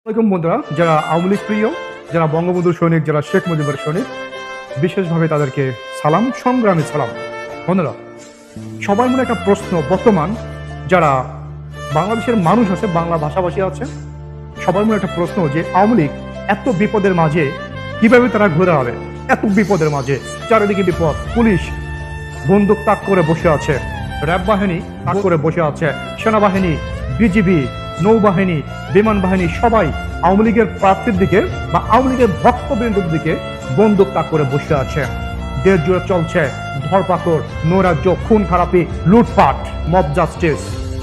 আসসালামাইকুম বন্ধুরা যারা আওয়ামী লীগ প্রিয় যারা বঙ্গবন্ধু সৈনিক যারা শেখ মুজিবের সৈনিক বিশেষভাবে তাদেরকে সালাম সংগ্রামী সালাম। বন্ধুরা সবার মনে একটা প্রশ্ন বর্তমান যারা বাংলাদেশের মানুষ আছে বাংলা ভাষাভাষী আছে সবার মনে একটা প্রশ্ন যে আওয়ামী লীগ এত বিপদের মাঝে কীভাবে তারা ঘুরে দাঁড়াবে এত বিপদের মাঝে চারিদিকে বিপদ পুলিশ বন্দুক তাক করে বসে আছে র্যাব বাহিনী তাক করে বসে আছে সেনাবাহিনী বিজিবি নৌবাহিনী, বিমান বাহিনী সবাই আওয়ামী লীগের প্রার্থীর দিকে বা আওয়ামী লীগের ভক্তবৃন্দর দিকে বন্দুক তাক করে বসে আছে। দেশ জুড়ে চলছে ধরপাকড়, নৈরাজ্য, খুন খারাপি, লুটপাট মব জাস্টিস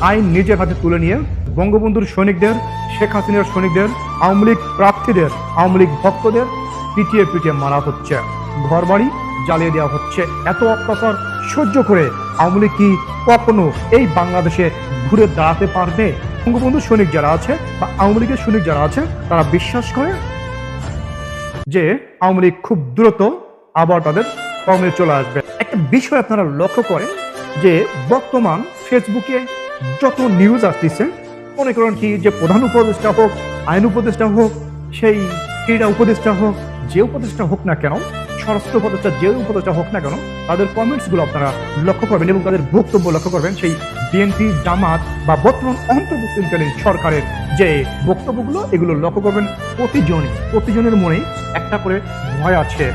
আইন নিজের হাতে তুলে নিয়ে বঙ্গবন্ধুর সৈনিকদের, শেখ হাসিনার সৈনিকদের, আওয়ামী লীগ প্রার্থীদের, আওয়ামী লীগ ভক্তদের পিটিয়ে পিটিয়ে মারা হচ্ছে। ঘরবাড়ি জ্বালিয়ে দেওয়া হচ্ছে। এত অত্যাচার সহ্য করে আওয়ামী লীগ কি কখনো এই বাংলাদেশে ঘুরে দাঁড়াতে পারবে? বঙ্গবন্ধু সৈনিক যারা আছে বা আওয়ামী লীগের সৈনিক যারা আছে, তারা বিশ্বাস করে যে আওয়ামী লীগ খুব দ্রুত আবার তাদের কর্মে চলে আসবে। একটা বিষয় আপনারা লক্ষ্য করেন যে বর্তমান ফেসবুকে যত নিউজ আসতেছে, মনে করেন কি যে প্রধান উপদেষ্টা হোক, আইন উপদেষ্টা হোক, সেই ক্রীড়া উপদেষ্টা হোক, যে উপদেষ্টা হোক না কেন স্বরাষ্ট্র উপদেষ্টা যে উপদেষ্টা হোক না কেন, তাদের কমেন্টসগুলো আপনারা লক্ষ্য করবেন এবং তাদের বক্তব্য লক্ষ্য করবেন। সেই বিএনপি জামাত বা বর্তমান অন্তর্বর্তীকালীন সরকারের যে বক্তব্যগুলো, এগুলো লক্ষ্য করবেন প্রতিজনই। প্রতিজনের মনে একটা করে ভয় আছে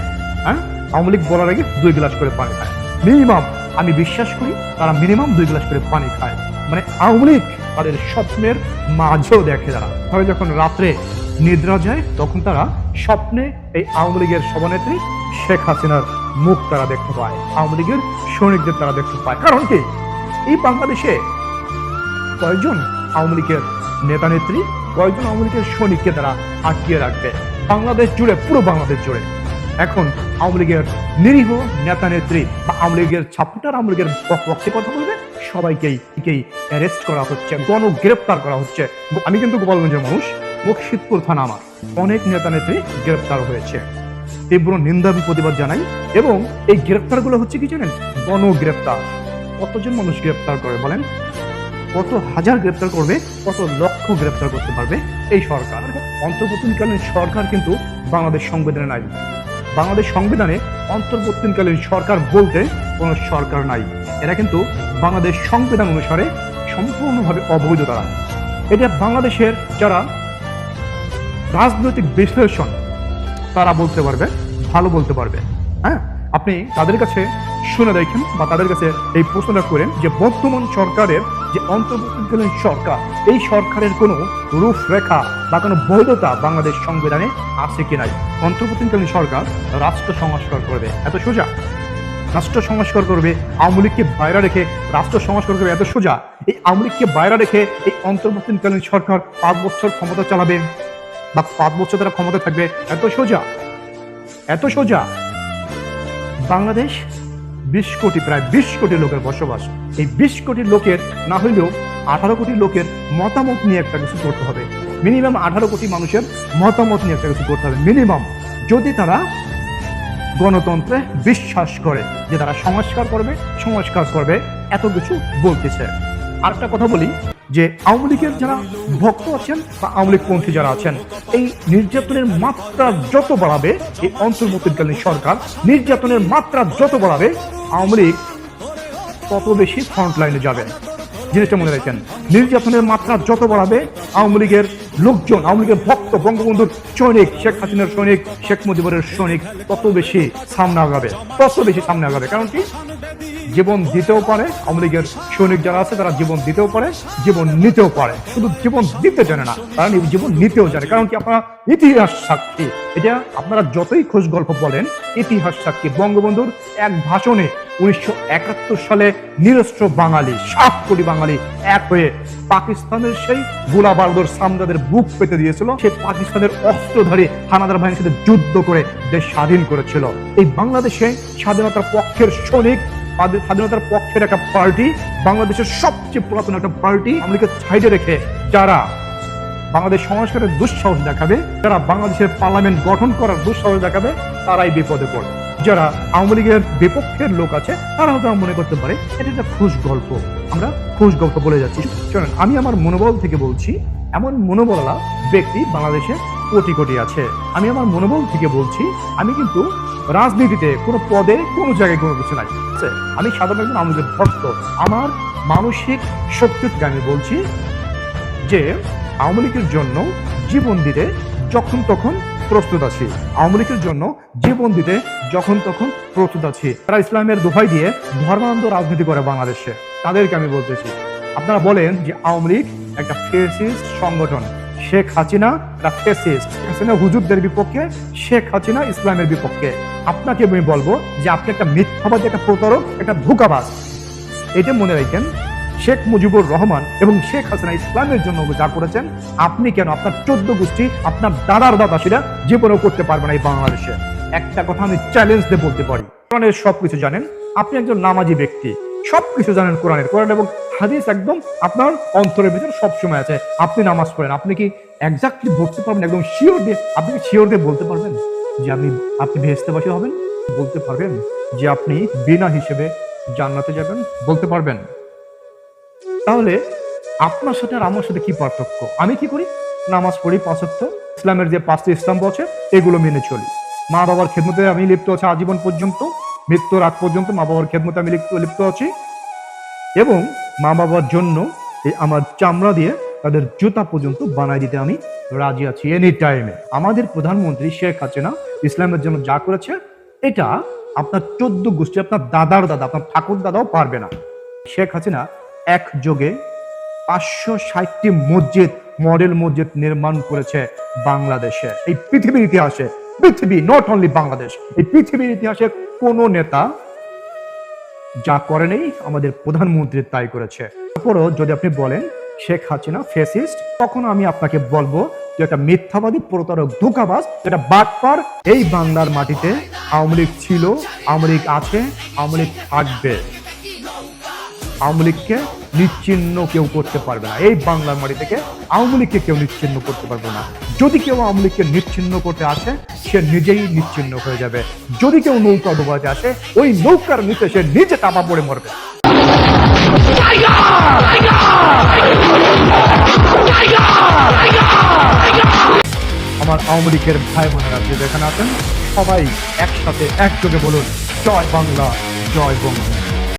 হ্যাঁ? আওয়ামী লীগ বলার আগে দুই গ্লাস করে পানি খায়। মিনিমাম আমি বিশ্বাস করি, তারা মিনিমাম দুই গ্লাস করে পানি খায়। মানে আওয়ামী লীগ তাদের স্বপ্নের মাঝেও দেখে তারা। তবে যখন রাত্রে নিদ্রা যায়, তখন তারা স্বপ্নে এই আওয়ামী লীগের সভানেত্রী শেখ হাসিনার মুখ তারা দেখতে পায়। আওয়ামী লীগের সৈনিকদের তারা দেখতে পায়। কারণ কি? এই বাংলাদেশে কয়েকজন আওয়ামী লীগের নেতা নেত্রী কয়েকজন আওয়ামী লীগের সৈনিককে তারা আটকিয়ে রাখবে? বাংলাদেশ জুড়ে, পুরো বাংলাদেশ জুড়ে। এখন আওয়ামী লীগের নিরীহ নেতা নেত্রী বা আওয়ামী লীগের ছাপুটার আওয়ামী লীগের পক্ষে কথা বলবে? সবাইকেই করা হচ্ছে গণ গ্রেপ্তার করা হচ্ছে। আমি কিন্তু গোপালগঞ্জের মানুষ, মুর্শিদপুর থানা আমার। অনেক নেতা নেত্রী গ্রেপ্তার হয়েছে। তীব্র নিন্দা প্রতিবাদ জানাই, এবং এই হচ্ছে কি জানেন? গণ গ্রেপ্তার কতজন মানুষ গ্রেপ্তার করে বলেন? কত হাজার গ্রেপ্তার করবে, কত লক্ষ গ্রেপ্তার করতে পারবে এই সরকার? অন্তর্বর্তীকালীন সরকার কিন্তু বাংলাদেশ সংবিধানে নাই। বাংলাদেশ সংবিধানে অন্তর্বর্তীকালীন সরকার বলতে কোনো সরকার নাই। এরা কিন্তু বাংলাদেশ সংবিধান অনুসারে সম্পূর্ণভাবে অবৈধ তারা। এটা বাংলাদেশের যারা রাজনৈতিক বিশ্লেষণ, তারা বলতে পারবে, ভালো বলতে পারবে। হ্যাঁ? আপনি তাদের কাছে শুনে দেখেন বা তাদের কাছে এই প্রশ্নটা করেন যে বর্তমান সরকারের যে অন্তর্বর্তীকালীন সরকার, এই সরকারের কোনো রূপরেখা বা কোনো বৈধতা বাংলাদেশ সংবিধানে আছে কি নাই? অন্তর্বর্তীকালীন সরকার রাষ্ট্র সংস্কার করবে। এত সোজা? রাষ্ট্র সংস্কার করবে, আওয়ামী লীগকে বাইরে রেখে রাষ্ট্র সংস্কার করবে, এত সোজা। এই আওয়ামী লীগকে বাইরে রেখে এই অন্তর্বর্তীকালীন সরকার পাঁচ বছর ক্ষমতা চালাবে বা পাঁচ বছর তারা ক্ষমতা থাকবে, এত সোজা। এত সোজা। বাংলাদেশ বিশ কোটি, প্রায় বিশ কোটি লোকের বসবাস। এই বিশ কোটি লোকের না হইলেও আঠারো কোটি লোকের মতামত নিয়ে একটা কিছু করতে হবে। মিনিমাম আঠারো কোটি মানুষের মতামত নিয়ে একটা কিছু করতে হবে, মিনিমাম। যদি তারা গণতন্ত্রে বিশ্বাস করে যে তারা সংস্কার করবে সংস্কার করবে, এত কিছু বলতেছে। আরেকটা কথা বলি, যে আওয়ামী লীগের যারা ভক্ত আছেন বা আওয়ামী লীগ পন্থী যারা আছেন, এই নির্যাতনের মাত্রা যত বাড়াবে, এই অন্তর্বর্তীকালীন সরকার নির্যাতনের মাত্রা যত বাড়াবে, আওয়ামী লীগ তত বেশি ফ্রন্ট লাইনে যাবে। জিনিসটা মনে রাখেন, নির্যাতনের মাত্রা যত বাড়াবে, আওয়ামী লীগের লোকজন, আওয়ামী লীগের ভক্ত, বঙ্গবন্ধুর সৈনিক, শেখ হাসিনার সৈনিক, শেখ মুজিবুরের সৈনিক, তত বেশি সামনে আগাবে, তত বেশি সামনে আগাবে। কারণ কি? জীবন দিতেও পারে, আওয়ামী লীগের সৈনিক যারা আছে, তারা জীবন দিতেও পারে, জীবন নিতেও পারে। শুধু জীবন দিতে জানে না, তারা জীবন নিতেও জানে। কারণ কি? আপনারা ইতিহাস সাক্ষী। এটা আপনারা যতই খোঁজ গল্প বলেন, ইতিহাস সাক্ষী। বঙ্গবন্ধুর এক ভাষণে উনিশশো একাত্তর সালে নিরস্ত্র বাঙালি, সাত কোটি বাঙালি এক হয়ে পাকিস্তানের সেই সামদাদের বুক পেতে দিয়েছিল। সে পাকিস্তানের অস্ত্রধারী হানাদার বাহিনীর সাথে যুদ্ধ করে দেশ স্বাধীন করেছিল। এই বাংলাদেশে স্বাধীনতার পক্ষের সৈনিক স্বাধীনতার পক্ষের একটা পার্টি, বাংলাদেশের সবচেয়ে পুরাতন একটা পার্টি আমাদেরকে সাইডে রেখে যারা বাংলাদেশ সংস্কারের দুঃসাহস দেখাবে, যারা বাংলাদেশের পার্লামেন্ট গঠন করার দুঃসাহস দেখাবে, তারাই বিপদে পড়বে। যারা আওয়ামী লীগের বিপক্ষের লোক আছে, তারা হয়তো মনে করতে পারে, এটা একটা খুশ গল্প। আমরা খুশ গল্প বলে যাচ্ছি। শোনেন আমি আমার মনোবল থেকে বলছি, এমন মনোবলা ব্যক্তি বাংলাদেশে কোটি কোটি আছে। আমি আমার মনোবল থেকে বলছি, আমি কিন্তু রাজনীতিতে কোনো পদে, কোনো জায়গায় কোনো কিছু নাই? আমি সাধারণ একজন আমাদের ভক্ত। আমার মানসিক শক্তি থেকে আমি বলছি যে, আওয়ামী লীগের জন্য জীবন দিতে যখন তখন প্রস্তুত আছি। আওয়ামী লীগের জন্য জীবন দিতে যখন তখন প্রস্তুত আছি। তারা ইসলামের দোহাই দিয়ে ধর্মান্ধ রাজনীতি করে বাংলাদেশে। তাদেরকে আমি বলতেছি, আপনারা বলেন যে আওয়ামী লীগ একটা ফেসিস্ট সংগঠন, শেখ হাসিনা একটা ফেসিস্ট? হুজুরদের বিপক্ষে, শেখ হাসিনা ইসলামের বিপক্ষে। আপনাকে আমি বলব যে আপনি একটা মিথ্যাবাদী, একটা প্রতারক, একটা ধোকাবাজ। এটা মনে রাখেন শেখ মুজিবুর রহমান এবং শেখ হাসিনা ইসলামের জন্য যা করেছেন, আপনি কেন আপনার চোদ্দ গোষ্ঠী, আপনার দাদার দাদাসীরা জীবনেও করতে পারবে না এই বাংলাদেশে? একটা কথা আমি চ্যালেঞ্জ দিয়ে বলতে পারি। কোরআনের সবকিছু জানেন, আপনি একজন নামাজি ব্যক্তি। সবকিছু জানেন কোরআনের। কোরআন এবং হাদিস একদম আপনার অন্তরের ভিতরে সবসময় আছে। আপনি নামাজ পড়েন, আপনি কি এক্স্যাক্টলি বলতে পারবেন, একদম শিওর দিয়ে, আপনি শিওর দিয়ে বলতে পারবেন যে আমি আপনি ভেস্তেবাসী হবেন? বলতে পারবেন যে আপনি বিনা হিসেবে জান্নাতে যাবেন? বলতে পারবেন। তাহলে আপনার সাথে আর আমার সাথে কি পার্থক্য? আমি কি করি? নামাজ পড়ি পাঁচত্ব ইসলামের যে পাঁচটি স্তম্ভ আছে, এগুলো মেনে চলি। মা বাবার খেদমতে আমি লিপ্ত আছি আজীবন পর্যন্ত, মৃত্যুর আগ পর্যন্ত মা বাবার খেদমতে আমি লিপ্ত লিপ্ত আছি। এবং মা বাবার জন্য এই আমার চামড়া দিয়ে তাদের জুতা পর্যন্ত বানাই দিতে আমি রাজি আছি এনি টাইমে আমাদের প্রধানমন্ত্রী শেখ হাসিনা ইসলামের জন্য যা করেছে, এটা আপনার চোদ্দ গোষ্ঠী, আপনার দাদার দাদা, আপনার ঠাকুর দাদাও পারবে না। শেখ হাসিনা এক যোগে পাঁচশো ষাটটি মসজিদ, মডেল মসজিদ নির্মাণ করেছে বাংলাদেশে। এই পৃথিবীর ইতিহাসে, পৃথিবী নট অনলি বাংলাদেশ, এই পৃথিবীর ইতিহাসে কোন নেতা যা করে নেই, আমাদের প্রধানমন্ত্রী তাই করেছে। তারপরও যদি আপনি বলেন, শেখ হাসিনা ফেসিস্ট তখন আমি আপনাকে বলব যে একটা মিথ্যাবাদী প্রতারক ধোকাবাজ, যেটা বাটপার এই বাংলার মাটিতে আওয়ামী লীগ ছিল, আওয়ামী লীগ আছে, আওয়ামী লীগ থাকবে। আওয়ামী লীগকে নিচ্ছিন্ন কেউ করতে পারবে না। এই বাংলার মাটি থেকে আওয়ামী লীগকে কেউ নিচ্ছিন্ন করতে পারবে না। যদি কেউ আওয়ামী লীগকে নিচ্ছিন্ন করতে আসে, সে নিজেই নিচ্ছিন্ন হয়ে যাবে। যদি কেউ নৌকা ডোবাতে আসে, ওই নৌকার নিচে সে নিজে চাপা পড়ে মরবে। আমার আওয়ামী লীগের ভাই বোনেরা যে যেখানে আছেন, সবাই একসাথে একযোগে বলুন, জয় বাংলা, জয় বঙ্গ